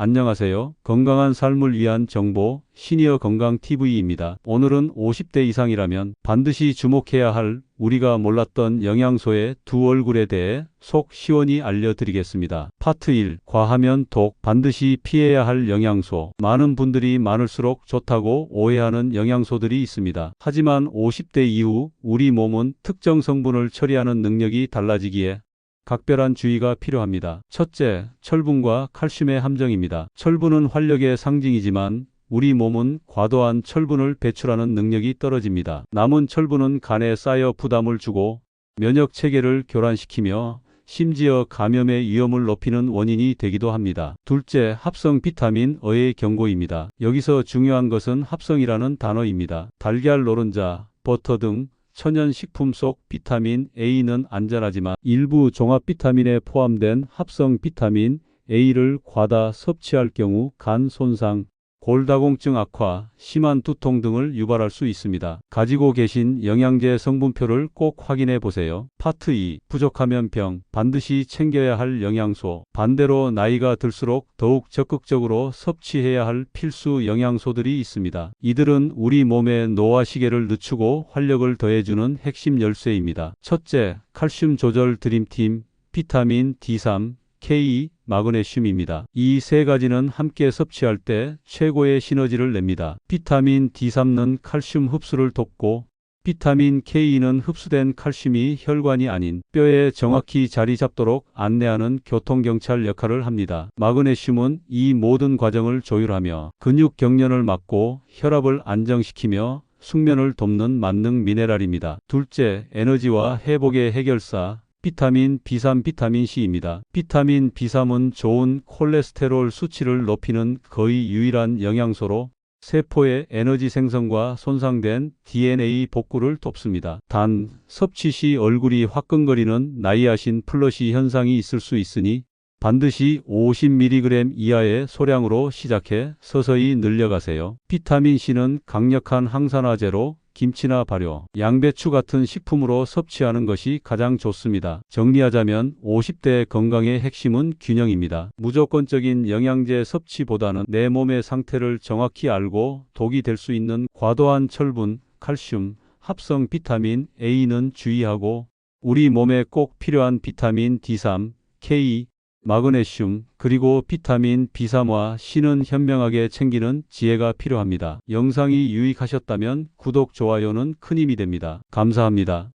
안녕하세요. 건강한 삶을 위한 정보 시니어 건강 TV입니다. 오늘은 50대 이상이라면 반드시 주목해야 할 우리가 몰랐던 영양소의 두 얼굴에 대해 속 시원히 알려드리겠습니다. 파트 1. 과하면 독 반드시 피해야 할 영양소. 많은 분들이 많을수록 좋다고 오해하는 영양소들이 있습니다. 하지만 50대 이후 우리 몸은 특정 성분을 처리하는 능력이 달라지기에 각별한 주의가 필요합니다. 첫째, 철분과 칼슘의 함정입니다. 철분은 활력의 상징이지만 우리 몸은 과도한 철분을 배출하는 능력이 떨어집니다. 남은 철분은 간에 쌓여 부담을 주고 면역 체계를 교란시키며 심지어 감염의 위험을 높이는 원인이 되기도 합니다. 둘째, 합성 비타민 어의 경고입니다. 여기서 중요한 것은 합성이라는 단어입니다. 달걀 노른자, 버터 등 천연 식품 속 비타민 A는 안전하지만 일부 종합 비타민에 포함된 합성 비타민 A를 과다 섭취할 경우 간 손상, 골다공증 악화, 심한 두통 등을 유발할 수 있습니다. 가지고 계신 영양제 성분표를 꼭 확인해 보세요. 파트 2. 부족하면 병. 반드시 챙겨야 할 영양소. 반대로 나이가 들수록 더욱 적극적으로 섭취해야 할 필수 영양소들이 있습니다. 이들은 우리 몸의 노화 시계를 늦추고 활력을 더해주는 핵심 열쇠입니다. 첫째, 칼슘 조절 드림팀, 비타민 D3, K, 마그네슘입니다. 이 세 가지는 함께 섭취할 때 최고의 시너지를 냅니다. 비타민 D3는 칼슘 흡수를 돕고 비타민 K는 흡수된 칼슘이 혈관이 아닌 뼈에 정확히 자리 잡도록 안내하는 교통경찰 역할을 합니다. 마그네슘은 이 모든 과정을 조율하며 근육 경련을 막고 혈압을 안정시키며 숙면을 돕는 만능 미네랄입니다. 둘째, 에너지와 회복의 해결사 비타민 B3 비타민 C입니다. 비타민 B3은 좋은 콜레스테롤 수치를 높이는 거의 유일한 영양소로 세포의 에너지 생성과 손상된 DNA 복구를 돕습니다. 단, 섭취 시 얼굴이 화끈거리는 나이아신 플러시 현상이 있을 수 있으니 반드시 50mg 이하의 소량으로 시작해 서서히 늘려가세요. 비타민 C는 강력한 항산화제로 김치나 발효, 양배추 같은 식품으로 섭취하는 것이 가장 좋습니다. 정리하자면 50대 건강의 핵심은 균형입니다. 무조건적인 영양제 섭취보다는 내 몸의 상태를 정확히 알고 독이 될 수 있는 과도한 철분, 칼슘, 합성 비타민 A는 주의하고 우리 몸에 꼭 필요한 비타민 D3, K, 마그네슘, 그리고 비타민 B3와 C는 현명하게 챙기는 지혜가 필요합니다. 영상이 유익하셨다면 구독, 좋아요는 큰 힘이 됩니다. 감사합니다.